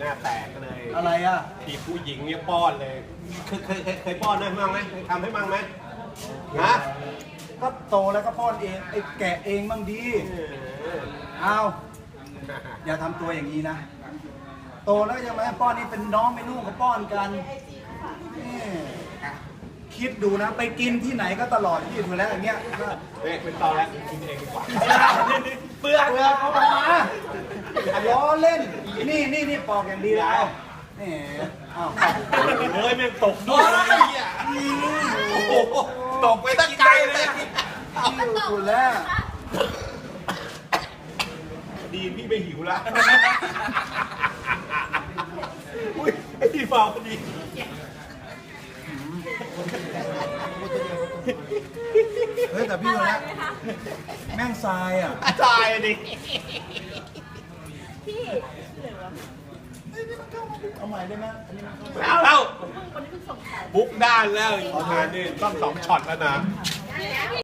หน้าแตกก็เลยอะไรอะทีผู้หญิงเนี่ยป้อนเลยเคยเคยเคยเคยป้อนให้มั่งไหมเคยทำให้มั่งไหมฮะก็โตแล้วก็ป้อนเองไอ้แกะเองบ้างดีเออเอาอย่าทำตัวอย่างนี้นะ โตแล้วก็ยังมาให้ป้อนนี่เป็นน้องเป็นลูกก็ป้อนกันนี่คิดดูนะไปกินที่ไหนก็ตลอดที่อยู่แล้วอย่างเงี้ยก็เฮ้ยเป็นตอนแล้วกินเองดีกว่าเปลือกเปลือกเอาออกมาล้อเล่น นี่นี่นี่ปอกอย่างดีแล้วนี่อ้าวเฮ้ยแม่งตกด้วยไอ้เหี้ยโอ้โหตกไปตั้งไกลเลยหิวคุณแล้วดีพี่ไม่หิวละอุ้ยไอ้ที่เมาพอดีเฮ้ยแต่พี่คนละแม่งทรายอะตายดิพี่ เหลือเอาใหม่ได้ไหมอันนี้มันเข้าแล้วคนที่เพิ่งส่งข่าวบุ๊กด้านแล้วอีกทานนี่ต้องสองช็อตแล้วนะ